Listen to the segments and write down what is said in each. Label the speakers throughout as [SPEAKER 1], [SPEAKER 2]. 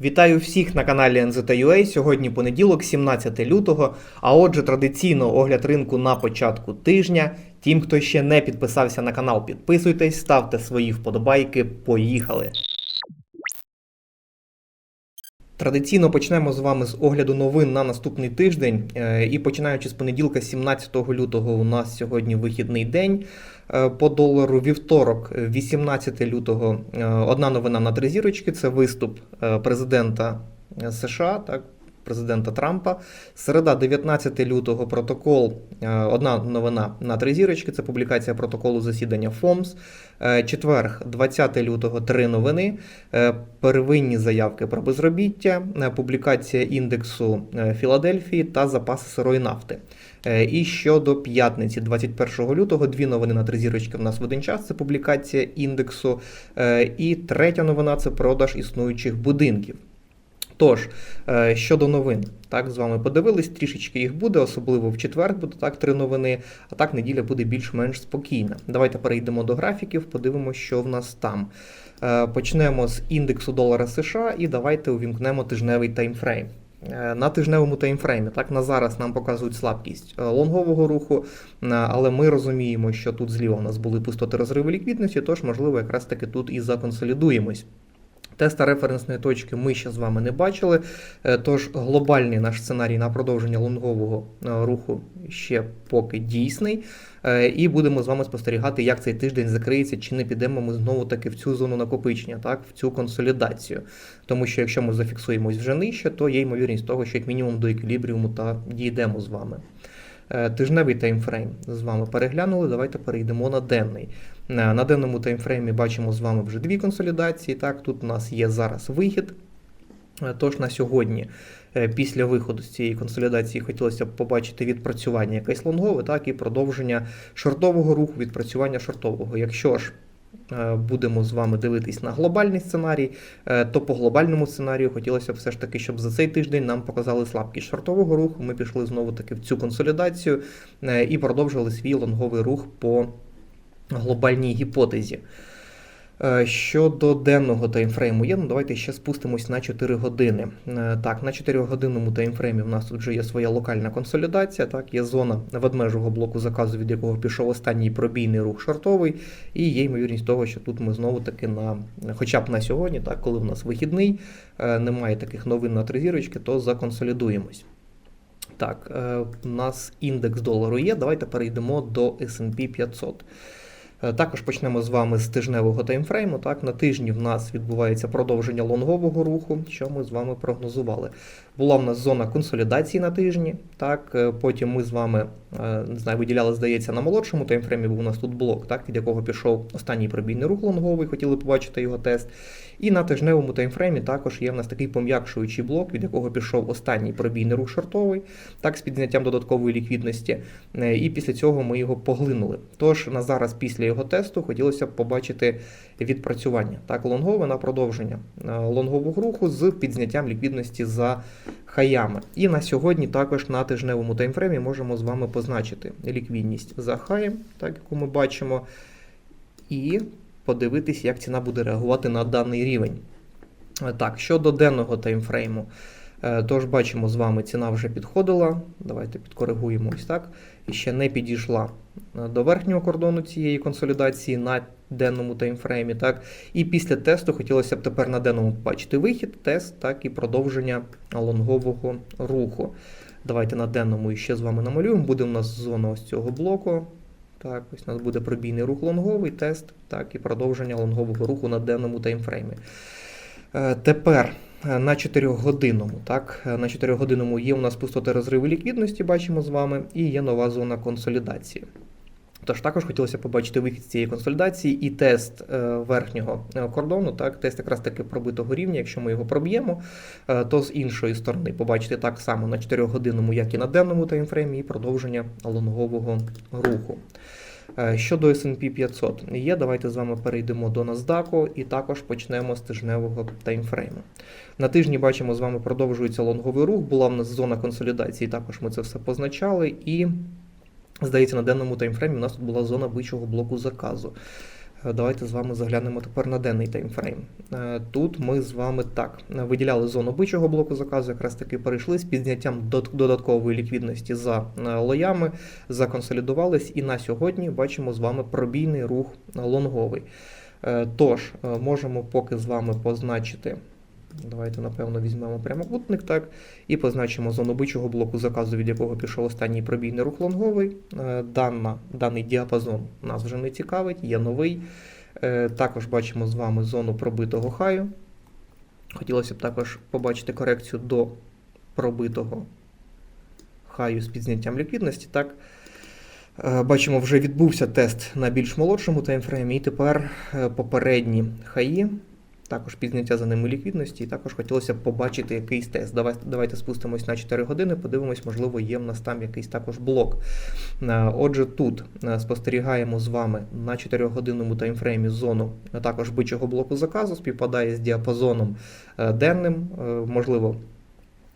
[SPEAKER 1] Вітаю всіх на каналі NZTA. Сьогодні понеділок, 17 лютого. А отже, традиційно огляд ринку на початку тижня. Тим, хто ще не підписався на канал, підписуйтесь, ставте свої вподобайки. Поїхали! Традиційно почнемо з вами з огляду новин на наступний тиждень. Е, І починаючи з понеділка, 17 лютого, у нас сьогодні вихідний день. Е, По долару вівторок, е, 18 лютого, е, одна новина на три зірочки. Це виступ е, президента е, США, так, президента Трампа. Середа, 19 лютого, протокол. е, Одна новина на три зірочки. Це публікація протоколу засідання ФОМС. Е, Четверг, 20 лютого, три новини. Е, Первинні заявки про безробіття, публікація індексу Філадельфії та запаси сирої нафти. І щодо п'ятниці, 21 лютого, дві новини на три зірочки в нас в один час. Це публікація індексу. І третя новина це продаж існуючих будинків. Тож, е, щодо новин, так з вами подивились, трішечки їх буде, особливо в четвер буде так три новини, а так неділя буде більш-менш спокійна. Давайте перейдемо до графіків, подивимося, що в нас там. Е, Почнемо з індексу долара США і давайте увімкнемо тижневий таймфрейм. Е, На тижневому таймфреймі так на зараз нам показують слабкість лонгового руху, але ми розуміємо, що тут зліва у нас були пустоти розриви ліквідності, тож можливо якраз таки тут і законсолідуємось. Теста референсної точки ми ще з вами не бачили. е, Тож глобальний наш сценарій на продовження лонгового е, руху ще поки дійсний. Е, І будемо з вами спостерігати, як цей тиждень закриється, чи не підемо ми знову таки в цю зону накопичення, так, в цю консолідацію. Тому що якщо ми зафіксуємось вже нижче, то є ймовірність того, що як мінімум до еквілібріуму та дійдемо з вами. Тижневий таймфрейм з вами переглянули. Давайте перейдемо на денний. Е, На денному таймфреймі бачимо з вами вже дві консолідації. Так, тут у нас є зараз вихід. Е, Тож на сьогодні, е, після виходу з цієї консолідації, хотілося б побачити відпрацювання якесь лонгове, так і продовження шортового руху, відпрацювання шортового. Якщо ж будемо з вами дивитись на глобальний сценарій, то по глобальному сценарію хотілося б все ж таки, щоб за цей тиждень нам показали слабкість шортового руху. Ми пішли знову таки в цю консолідацію і продовжили свій лонговий рух по глобальній гіпотезі. Е, Щодо денного таймфрейму є, ну давайте ще спустимось на 4 години. Е, Так, на 4 годинному таймфреймі в нас тут вже є своя локальна консолідація. Так, є зона ведмежого блоку заказу, від якого пішов останній пробійний рух шортовий, і є ймовірність того, що тут ми знову таки на, хоча б на сьогодні, так, коли в нас вихідний, е, немає таких новин на три зірочки, то законсолідуємось. Так, у нас індекс долару є. Давайте перейдемо до S&P 500. Е, Також почнемо з вами з тижневого таймфрейму. Так, на тижні в нас відбувається продовження лонгового руху, що ми з вами прогнозували. Була в нас зона консолідації на тижні. Так, е, потім ми з вами е, не знаю, виділяли, здається, на молодшому таймфреймі був у нас тут блок, так, від якого пішов останній пробійний рух лонговий, хотіли побачити його тест. І на тижневому таймфреймі також є в нас такий пом'якшуючий блок, від якого пішов останній пробійний рух шортовий, так, з підняттям додаткової ліквідності. І після цього ми його поглинули. Тож на зараз, після його тесту, хотілося б побачити відпрацювання так, лонгове на продовження е, лонгового руху з підзняттям ліквідності за хаями. І на сьогодні також на тижневому таймфреймі можемо з вами позначити ліквідність за хаєм, так яку ми бачимо, і подивитись, як ціна буде реагувати на даний рівень. Е, Так, щодо денного таймфрейму. Е, Тож бачимо з вами, ціна вже підходила. Давайте підкоригуємо ось так. І ще не підійшла е, до верхнього кордону цієї консолідації на денному таймфреймі. Так? І після тесту хотілося б тепер на денному побачити вихід, тест, так і продовження лонгового руху. Давайте на денному ще з вами намалюємо. Буде у нас зона ось цього блоку. Так, ось у нас буде пробійний рух лонговий, тест, так, і продовження лонгового руху на денному таймфреймі. Е, Тепер на 4-годинному. Так, на 4-годинному є у нас пустоти розриви ліквідності, бачимо з вами, і є нова зона консолідації. Тож також хотілося побачити вихід з цієї консолідації і тест е, верхнього е, кордону, так, тест якраз таки пробитого рівня. Якщо ми його проб'ємо, е, то з іншої сторони побачити так само на 4-годинному, як і на денному таймфреймі, і продовження лонгового руху. Е, Щодо S&P 500 є, давайте з вами перейдемо до NASDAQ і також почнемо з тижневого таймфрейму. На тижні бачимо, з вами продовжується лонговий рух, була в нас зона консолідації, також ми це все позначали. І, здається, на денному таймфреймі у нас тут була зона бичого блоку заказу. Е, Давайте з вами заглянемо тепер на денний таймфрейм. Е, Тут ми з вами так е, виділяли зону бичого блоку заказу, якраз таки перейшли з підняттям додаткової ліквідності за лоями, законсолідувались, і на сьогодні бачимо з вами пробійний рух лонговий. Тож, можемо поки з вами позначити. Давайте, напевно, візьмемо прямокутник, так, і позначимо зону бичого блоку заказу, від якого пішов останній пробійний рух лонговий. Е, Дана, даний діапазон нас вже не цікавить, є новий. Е, Також бачимо з вами зону пробитого хаю. Хотілося б також побачити корекцію до пробитого хаю з підзняттям ліквідності. Так. Е, Бачимо, вже відбувся тест на більш молодшому таймфреймі, і тепер попередні хаї, також підняття за ними ліквідності, і також хотілося б побачити якийсь тест. Давайте, давайте спустимось на 4 години, подивимось, можливо, є в нас там якийсь також блок. Отже, тут спостерігаємо з вами на 4-годинному таймфреймі зону також бичого блоку заказу, співпадає з діапазоном денним, можливо.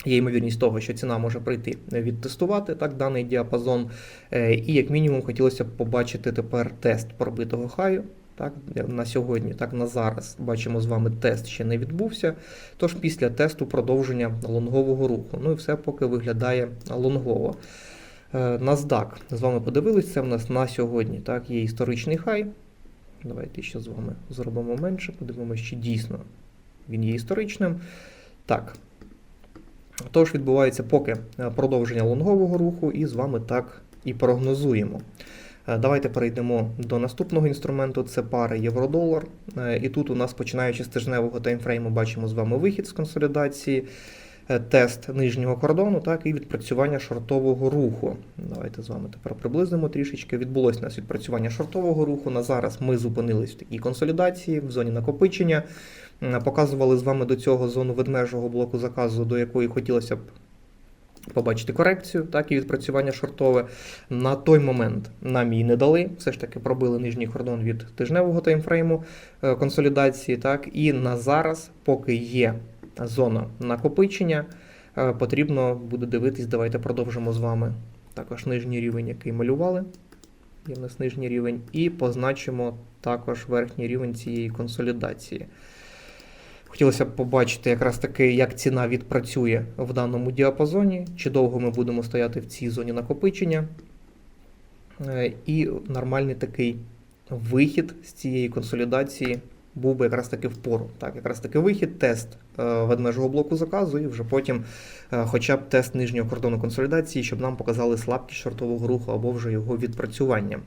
[SPEAKER 1] Є ймовірність того, що ціна може прийти відтестувати так, даний діапазон. Е, І як мінімум хотілося б побачити тепер тест пробитого хаю. Так, на сьогодні, так на зараз бачимо з вами тест ще не відбувся. Тож після тесту продовження лонгового руху. Ну і все поки виглядає лонгово. Е, NASDAQ з вами подивились, це в нас на сьогодні. Так, є історичний хай. Давайте ще з вами зробимо менше, подивимося, чи дійсно він є історичним. Так. Тож відбувається поки е, продовження лонгового руху, і з вами так і прогнозуємо. Е, Давайте перейдемо до наступного інструменту, це пари євро-долар. Е, І тут у нас, починаючи з тижневого таймфрейму, бачимо з вами вихід з консолідації, е, тест нижнього кордону, так, і відпрацювання шортового руху. Давайте з вами тепер приблизимо трішечки. Відбулося у нас відпрацювання шортового руху. На зараз ми зупинились в такій консолідації, в зоні накопичення. Показували з вами до цього зону ведмежого блоку заказу, до якої хотілося б побачити корекцію, так і відпрацювання шортове. На той момент нам її не дали. Все ж таки пробили нижній кордон від тижневого таймфрейму е, консолідації. Так, і на зараз, поки є зона накопичення, е, потрібно буде дивитись. Давайте продовжимо з вами також нижній рівень, який малювали. Є в нас нижній рівень, і позначимо також верхній рівень цієї консолідації. Хотілося б побачити якраз таки, як ціна відпрацює в даному діапазоні, чи довго ми будемо стояти в цій зоні накопичення. Е, І нормальний такий вихід з цієї консолідації був би якраз таки впору. Так, якраз таки вихід, тест е, ведмежого блоку заказу, і вже потім е, хоча б тест нижнього кордону консолідації, щоб нам показали слабкість шортового руху або вже його відпрацювання.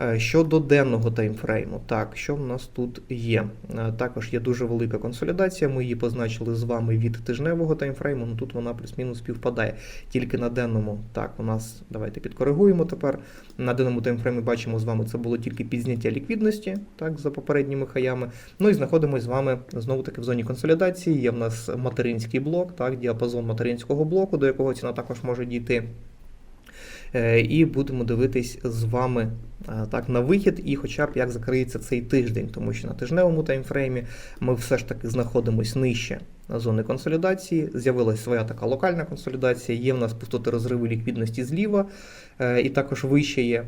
[SPEAKER 1] Е, Щодо денного таймфрейму, так, що в нас тут є? Е, Також є дуже велика консолідація. Ми її позначили з вами від тижневого таймфрейму. Ну тут вона плюс-мінус співпадає. Тільки на денному, так, у нас давайте підкоригуємо тепер. На денному таймфреймі бачимо з вами, це було тільки підзняття ліквідності, так, за попередніми хаями. Ну і знаходимося з вами знову таки в зоні консолідації. Є в нас материнський блок, так, діапазон материнського блоку, до якого ціна також може дійти. Е, І будемо дивитись з вами е, так на вихід, і хоча б як закриється цей тиждень, тому що на тижневому таймфреймі ми все ж таки знаходимось нижче зони консолідації. З'явилася своя така локальна консолідація. Є в нас пустоти розриву ліквідності зліва, е, і також вище є.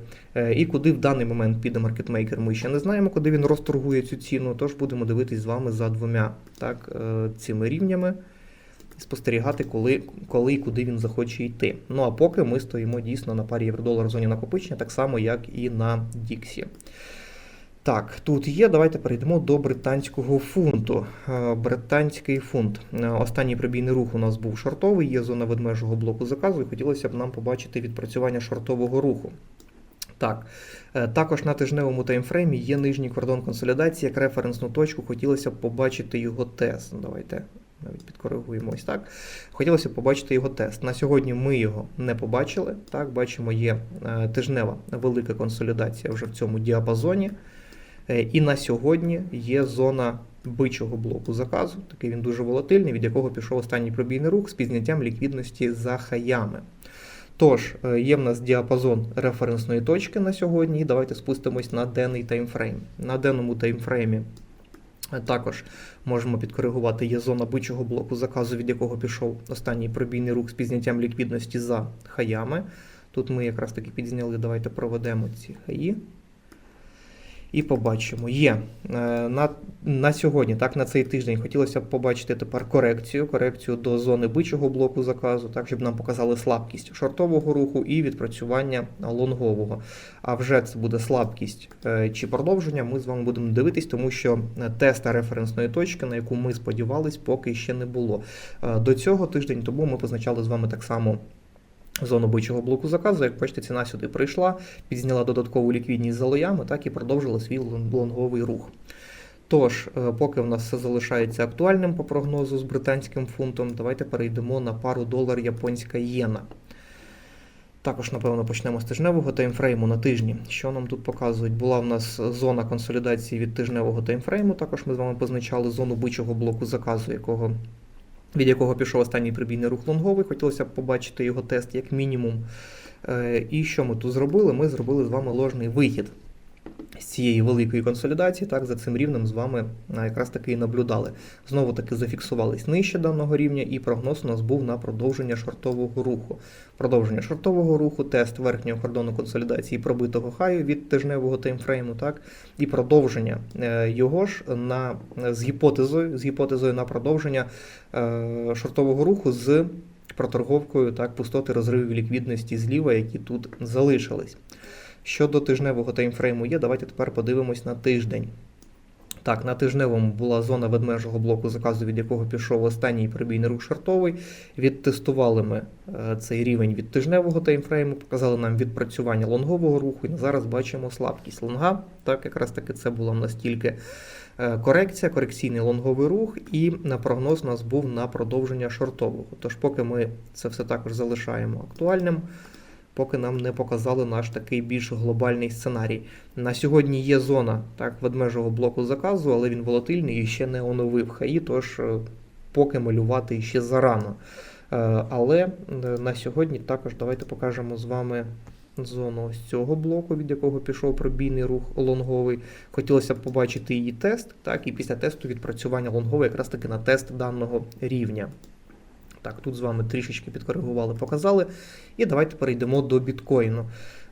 [SPEAKER 1] І куди в даний момент піде маркетмейкер, ми ще не знаємо, куди він розторгує цю ціну. Тож будемо дивитись з вами за двома так, цими рівнями спостерігати, коли, коли і куди він захоче йти. Ну а поки ми стоїмо дійсно на парі євро-долар зоні накопичення, так само, як і на Діксі. Так, тут є. Давайте перейдемо до британського фунту. Е, Британський фунт. Е, Останній пробійний рух у нас був шортовий, є зона ведмежого блоку заказу, і хотілося б нам побачити відпрацювання шортового руху. Так, е, також на тижневому таймфреймі є нижній кордон консолідації як референсну точку. Хотілося б побачити його тест. Давайте навіть підкоригуємо ось так. Хотілося побачити його тест. На сьогодні ми його не побачили. Так, бачимо, є е, тижнева велика консолідація вже в цьому діапазоні. Е, І на сьогодні є зона бичого блоку заказу. Такий він дуже волатильний, від якого пішов останній пробійний рух з підняттям ліквідності за хаями. Тож, е, є в нас діапазон референсної точки на сьогодні, і давайте спустимось на денний таймфрейм. На денному таймфреймі також можемо підкоригувати є зона бичого блоку заказу, від якого пішов останній пробійний рух з підняттям ліквідності за хаями. Тут ми якраз таки підзняли, давайте проведемо ці хаї. І побачимо. Є е, на, на сьогодні, так, на цей тиждень хотілося б побачити тепер корекцію, корекцію до зони бичого блоку заказу, так, щоб нам показали слабкість шортового руху і відпрацювання лонгового. А вже це буде слабкість е, чи продовження. Ми з вами будемо дивитись, тому що е, теста референсної точки, на яку ми сподівались, поки ще не було. До цього тиждень тому ми позначали з вами так само. Зону бичого блоку заказу, як бачите, ціна сюди прийшла, підзняла додаткову ліквідність за лоями, так і продовжила свій лонговий рух. Тож, е, поки в нас все залишається актуальним по прогнозу з британським фунтом, давайте перейдемо на пару долар японська єна. Також, напевно, почнемо з тижневого таймфрейму на тижні. Що нам тут показують? Була в нас зона консолідації від тижневого таймфрейму. Також ми з вами позначали зону бичого блоку заказу, якого, від якого пішов останній прибійний рух лонговий. Хотілося б побачити його тест як мінімум. Е, І що ми тут зробили? Ми зробили з вами ложний вихід з цієї великої консолідації, так, за цим рівнем з вами якраз таки і наблюдали. Знову таки зафіксувались нижче даного рівня, і прогноз у нас був на продовження шортового руху. Продовження шортового руху, тест верхнього кордону консолідації пробитого хаю від тижневого таймфрейму, так, і продовження е, його ж на, з гіпотезою, з гіпотезою на продовження е, шортового руху з проторговкою так, пустоти розривів ліквідності зліва, які тут залишились. Щодо тижневого таймфрейму є, давайте тепер подивимось на тиждень. Так, на тижневому була зона ведмежого блоку заказу, від якого пішов останній прибійний рух шортовий. Відтестували ми е, цей рівень від тижневого таймфрейму, показали нам відпрацювання лонгового руху, і зараз бачимо слабкість лонга. Так, якраз таки це була в нас тільки е, корекція, корекційний лонговий рух, і на прогноз у нас був на продовження шортового. Тож, поки ми це все також залишаємо актуальним поки нам не показали наш такий більш глобальний сценарій. На сьогодні є зона так, ведмежого блоку заказу, але він волатильний і ще не оновив хаї, тож е, поки малювати ще зарано. Е, Але е, на сьогодні також давайте покажемо з вами. Зону ось цього блоку, від якого пішов пробійний рух лонговий. Хотілося б побачити її тест, так, і після тесту відпрацювання лонгового якраз таки на тест даного рівня. Так, тут з вами трішечки підкоригували, показали. І давайте перейдемо до біткоїну.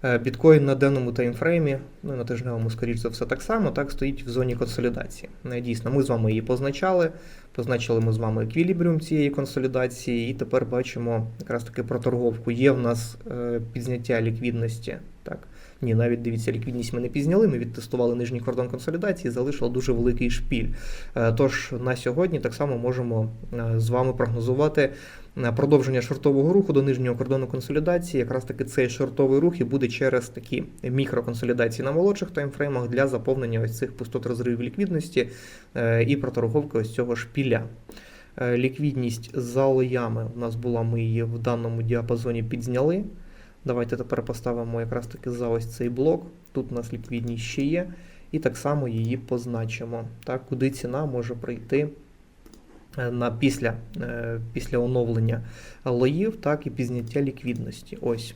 [SPEAKER 1] Е, Біткоін на денному таймфреймі, ну на тижневому, скоріш за все, так само, так стоїть в зоні консолідації. Е, Дійсно, ми з вами її позначали. Позначили ми з вами еквілібріум цієї консолідації, і тепер бачимо якраз таки проторговку. Є в нас е, підзняття ліквідності. Так, ні, навіть дивіться, ліквідність ми не пізняли. Ми відтестували нижній кордон консолідації, залишило дуже великий шпіль. Е, Тож на сьогодні так само можемо е, з вами прогнозувати е, продовження шортового руху до нижнього кордону консолідації. Якраз таки цей шортовий рух і буде через такі мікроконсолідації на молодших таймфреймах для заповнення ось цих пустот розривів ліквідності і проторговки ось цього шпіля. Ліквідність за лоями у нас була, ми її в даному діапазоні підзняли. Давайте тепер поставимо якраз таки за ось цей блок. Тут у нас ліквідність ще є, і так само її позначимо. Так, куди ціна може прийти е, на після, е, після оновлення лоїв, так і пізняття ліквідності. Ось.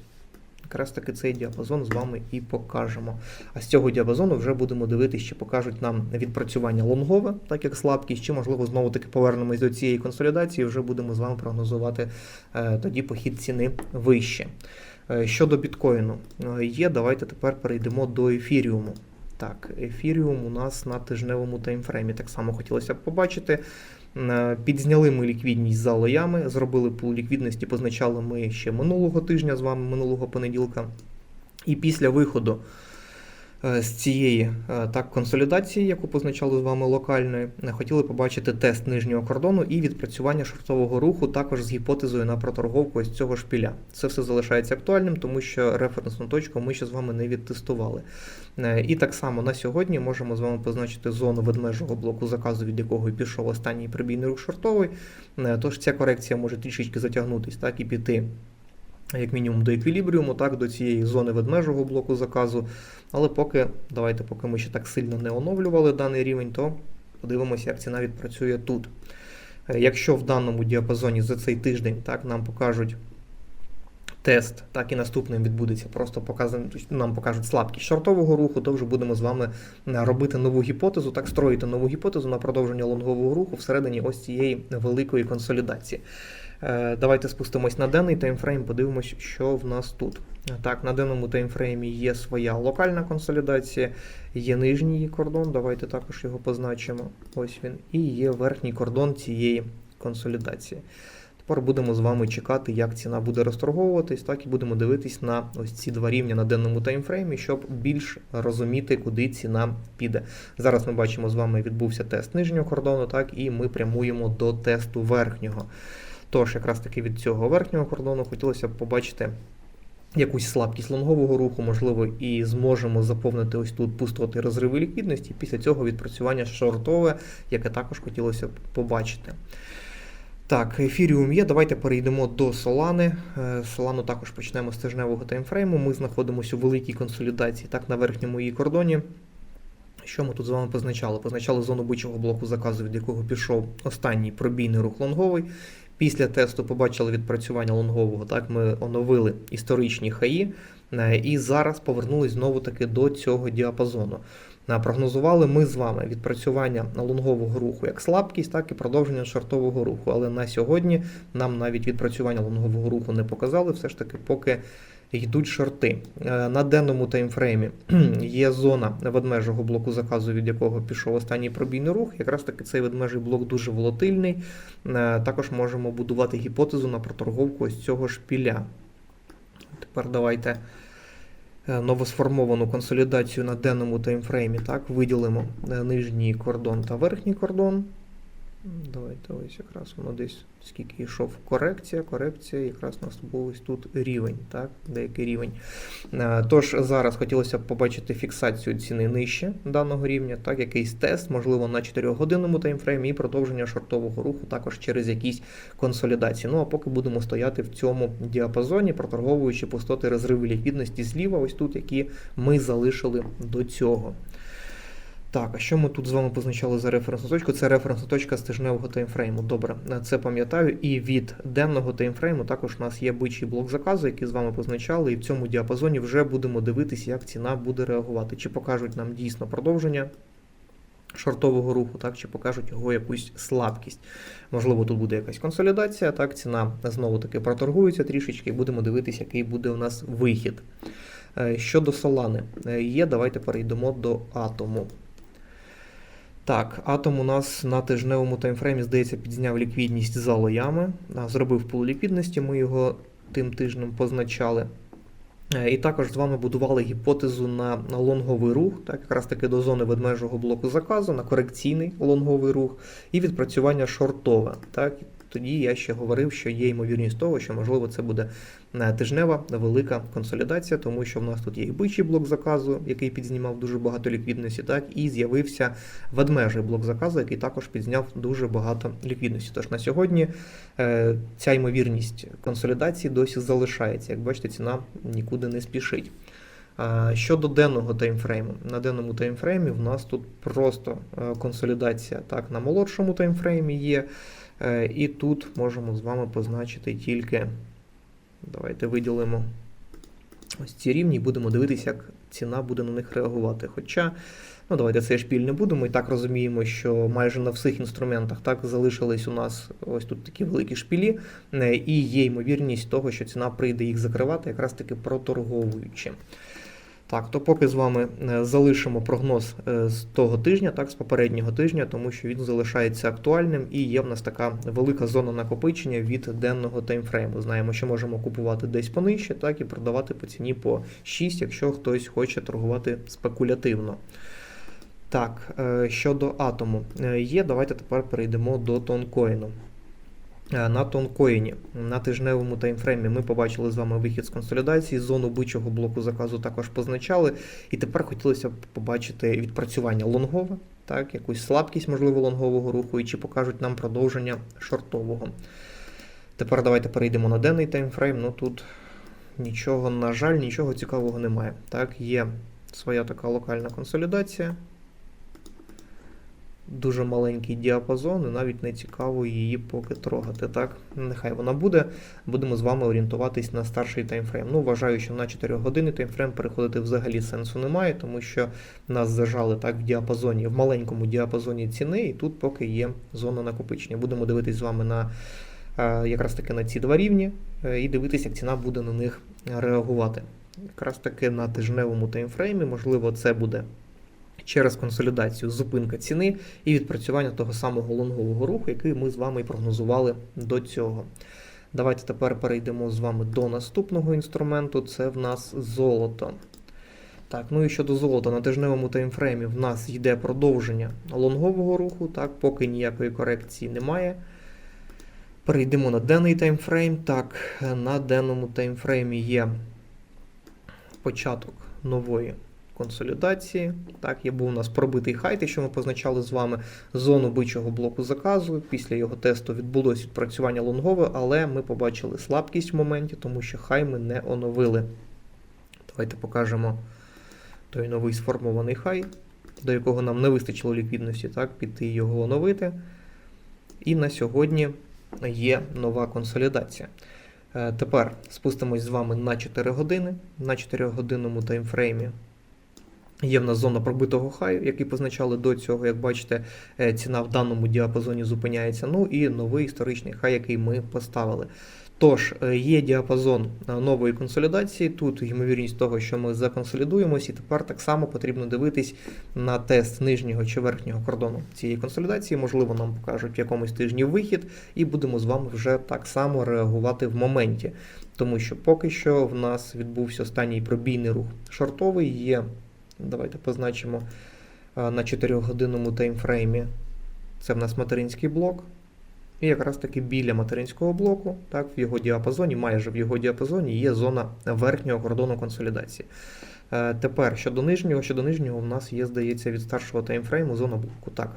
[SPEAKER 1] Якраз таки цей діапазон з вами і покажемо. А з цього діапазону вже будемо дивитися, чи покажуть нам відпрацювання лонгове, так як слабкість, чи, можливо, знову таки повернемось до цієї консолідації, вже будемо з вами прогнозувати е, тоді похід ціни вище. Е, Щодо біткоїну е, є, давайте тепер перейдемо до ефіріуму. Так, ефіріум у нас на тижневому таймфреймі. Так само хотілося б побачити. Е, Підзняли ми ліквідність за лоями, зробили пул ліквідності, позначали ми ще минулого тижня з вами, минулого понеділка. І після виходу з цієї е, так, консолідації, яку позначали з вами локальною, е, хотіли побачити тест нижнього кордону і відпрацювання шортового руху також з гіпотезою на проторговку ось цього шпіля. Це все залишається актуальним, тому що референсну точку ми ще з вами не відтестували. Е, І так само на сьогодні можемо з вами позначити зону ведмежого блоку заказу, від якого пішов останній прибійний рух шортовий. Е, Тож ця корекція може трішечки затягнутись, так і піти. Як мінімум до еквілібріуму, так, до цієї зони ведмежого блоку заказу. Але поки, давайте, поки ми ще так сильно не оновлювали даний рівень, то подивимося, як ціна відпрацює тут. Е, Якщо в даному діапазоні за цей тиждень так, нам покажуть тест, так і наступним відбудеться. Просто показан, нам покажуть слабкість шортового руху, то вже будемо з вами е, робити нову гіпотезу, так строїти нову гіпотезу на продовження лонгового руху всередині ось цієї великої консолідації. Е, Давайте спустимось на денний таймфрейм, подивимось, що в нас тут. Так, на денному таймфреймі є своя локальна консолідація, є нижній кордон, давайте також його позначимо. Ось він. І є верхній кордон цієї консолідації. Тепер будемо з вами чекати, як ціна буде розторговуватись, так і будемо дивитись на ось ці два рівня на денному таймфреймі, щоб більш розуміти, куди ціна піде. Зараз ми бачимо, з вами відбувся тест нижнього кордону, так, і ми прямуємо до тесту верхнього. Тож, якраз таки від цього верхнього кордону хотілося б побачити якусь слабкість лонгового руху, можливо, і зможемо заповнити ось тут пустоти розриви ліквідності. Після цього відпрацювання шортове, яке також хотілося б побачити. Так, ефіріум є. Давайте перейдемо до Солани. Е, Солану також почнемо з тижневого таймфрейму. Ми знаходимося у великій консолідації, так, на верхньому її кордоні. Що ми тут з вами позначали? Позначали зону бичого блоку заказу, від якого пішов останній пробійний рух лонговий. Після тесту побачили відпрацювання лонгового. Так, ми оновили історичні хаї е, і зараз повернулись знову таки до цього діапазону. Е, Прогнозували ми з вами відпрацювання лонгового руху як слабкість, так і продовження шортового руху. Але на сьогодні нам навіть відпрацювання лонгового руху не показали, все ж таки, поки йдуть шорти. Е, На денному таймфреймі є зона ведмежого блоку заказу, від якого пішов останній пробійний рух. Якраз таки цей ведмежий блок дуже волатильний. Е, Також можемо будувати гіпотезу на проторговку ось цього шпіля. Тепер давайте е, новосформовану консолідацію на денному таймфреймі. Так, виділимо нижній кордон та верхній кордон. Давайте ось якраз воно десь скільки йшов корекція. Корекція, якраз у нас був ось тут рівень, так, деякий рівень. Е, Тож зараз хотілося б побачити фіксацію ціни нижче даного рівня, так, якийсь тест, можливо, на 4-годинному таймфреймі і продовження шортового руху також через якісь консолідації. Ну а поки будемо стояти в цьому діапазоні, проторговуючи пустоти розриви ліквідності зліва, ось тут, які ми залишили до цього. Так, а що ми тут з вами позначали за референсну точку? Це референсна точка з тижневого таймфрейму. Добре, це пам'ятаю. І від денного таймфрейму також у нас є бичий блок заказу, який з вами позначали, і в цьому діапазоні вже будемо дивитися, як ціна буде реагувати. Чи покажуть нам дійсно продовження шортового руху, так, чи покажуть його якусь слабкість. Можливо, тут буде якась консолідація, так, ціна знову таки проторгується трішечки, і будемо дивитися, який буде у нас вихід. Е, Щодо Солани е, є, давайте перейдемо до атому. Так, атом у нас на тижневому таймфреймі, здається, підзняв ліквідність за лоями. Зробив пул ліквідності, ми його тим тижнем позначали. Е, І також з вами будували гіпотезу на, лонговий рух, так, якраз таки до зони ведмежого блоку заказу, на корекційний лонговий рух і відпрацювання шортове. Так. Тоді я ще говорив, що є ймовірність того, що можливо це буде е, тижнева велика консолідація, тому що в нас тут є і бичий блок заказу, який підзнімав дуже багато ліквідності, так і з'явився ведмежий блок заказу, який також підзняв дуже багато ліквідності. Тож на сьогодні е, ця ймовірність консолідації досі залишається. Як бачите, ціна нікуди не спішить. Щодо денного таймфрейму, на денному таймфреймі в нас тут просто е, консолідація так, на молодшому таймфреймі є. Е, І тут можемо з вами позначити тільки. Давайте виділимо ось ці рівні і будемо дивитися, як ціна буде на них реагувати. Хоча, ну давайте цей шпіль не будемо. І так розуміємо, що майже на всіх інструментах так залишились у нас ось тут такі великі шпілі, е, і є ймовірність того, що ціна прийде їх закривати, якраз таки проторговуючи. Так, то поки з вами е, залишимо прогноз е, з того тижня, так, з попереднього тижня, тому що він залишається актуальним і є в нас така велика зона накопичення від денного таймфрейму. Знаємо, що можемо купувати десь понижче, так і продавати по ціні по 6, якщо хтось хоче торгувати спекулятивно. Так, е, щодо атому є, давайте тепер перейдемо до тонкоїну. Е, На тонкоїні на тижневому таймфреймі ми побачили з вами вихід з консолідації, зону бичого блоку заказу також позначали. І тепер хотілося б побачити відпрацювання лонгове, так, якусь слабкість, можливо, лонгового руху, і чи покажуть нам продовження шортового. Тепер давайте перейдемо на денний таймфрейм. Ну тут нічого, на жаль, нічого цікавого немає. Так, Є своя така локальна консолідація. Дуже маленький діапазон, і навіть не цікаво її поки трогати. Так, нехай вона буде. Будемо з вами орієнтуватись на старший таймфрейм. Ну, вважаю, що на 4 години таймфрейм переходити взагалі сенсу немає, тому що нас зажали так в діапазоні, в маленькому діапазоні ціни, і тут поки є зона накопичення. Будемо дивитись з вами на е, якраз таки на ці два рівні е, і дивитися, як ціна буде на них реагувати. Якраз таки на тижневому таймфреймі, можливо, це буде через консолідацію зупинка ціни і відпрацювання того самого лонгового руху, який ми з вами і прогнозували до цього. Давайте тепер перейдемо з вами до наступного інструменту. Це в нас золото. Так, ну і щодо золота на тижневому таймфреймі в нас йде продовження лонгового руху, так, поки ніякої корекції немає. Перейдемо на денний таймфрейм. Так, на денному таймфреймі є початок нової консолідації. Так, є був у нас пробитий хайт, що ми позначали з вами зону бичого блоку заказу. Після його тесту відбулось відпрацювання лонгове, але ми побачили слабкість в моменті, тому що хай ми не оновили. Давайте покажемо той новий сформований хай, до якого нам не вистачило ліквідності, так, піти його оновити. І на сьогодні є нова консолідація. Е, Тепер спустимось з вами на 4 години. На 4 годинному таймфреймі є в нас зона пробитого хаю, який позначали до цього. Як бачите, е, ціна в даному діапазоні зупиняється. Ну і новий історичний хай, який ми поставили. Тож, е, є діапазон е, нової консолідації. Тут ймовірність того, що ми законсолідуємось, і тепер так само потрібно дивитись на тест нижнього чи верхнього кордону цієї консолідації. Можливо, нам покажуть в якомусь тижні вихід, і будемо з вами вже так само реагувати в моменті. Тому що поки що в нас відбувся останній пробійний рух шортовий. Є, давайте позначимо е, на 4-годинному таймфреймі. Це в нас материнський блок. І якраз таки біля материнського блоку, так, в його діапазоні, майже в його діапазоні є зона верхнього кордону консолідації. Е, тепер щодо нижнього, щодо нижнього, в нас є, здається, від старшого таймфрейму зона блоку. Так.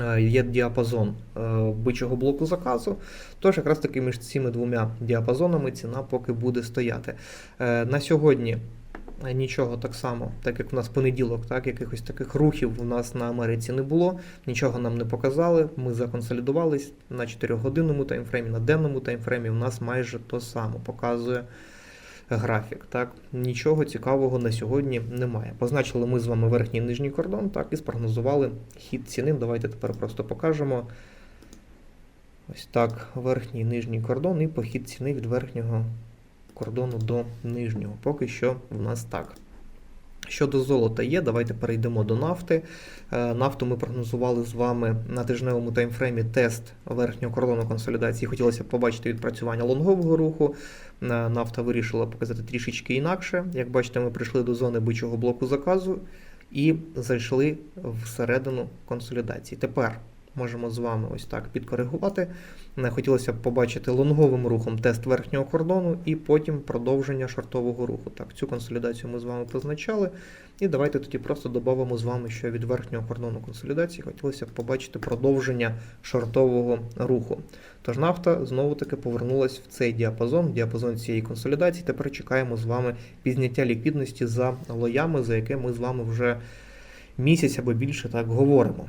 [SPEAKER 1] Е, Є діапазон бичого блоку заказу, тож якраз таки між цими двома діапазонами ціна поки буде стояти. На сьогодні нічого так само, так як в нас понеділок, так якихось таких рухів у нас на Америці не було, нічого нам не показали. Ми законсолідувались на 4-годинному таймфреймі, на денному таймфреймі. У нас майже то саме показує графік. Так, нічого цікавого на сьогодні немає. Позначили ми з вами верхній і нижній кордон, так і спрогнозували хід ціни. Давайте тепер просто покажемо. Ось так, верхній і нижній кордон і похід ціни від верхнього кордону до нижнього. Поки що в нас так. Щодо золота є, давайте перейдемо до нафти. Е, Нафту ми прогнозували з вами на тижневому таймфреймі тест верхнього кордону консолідації. Хотілося б побачити відпрацювання лонгового руху. Е, Нафта вирішила показати трішечки інакше. Як бачите, ми прийшли до зони бичого блоку заказу і зайшли всередину консолідації. Тепер можемо з вами ось так підкоригувати. Хотілося б побачити лонговим рухом тест верхнього кордону і потім продовження шортового руху. Так, цю консолідацію ми з вами позначали. І давайте тоді просто додамо з вами, що від верхнього кордону консолідації хотілося б побачити продовження шортового руху. Тож нафта знову-таки повернулася в цей діапазон, діапазон цієї консолідації. Тепер чекаємо з вами пізняття ліквідності за лоями, за яке ми з вами вже місяць або більше так говоримо.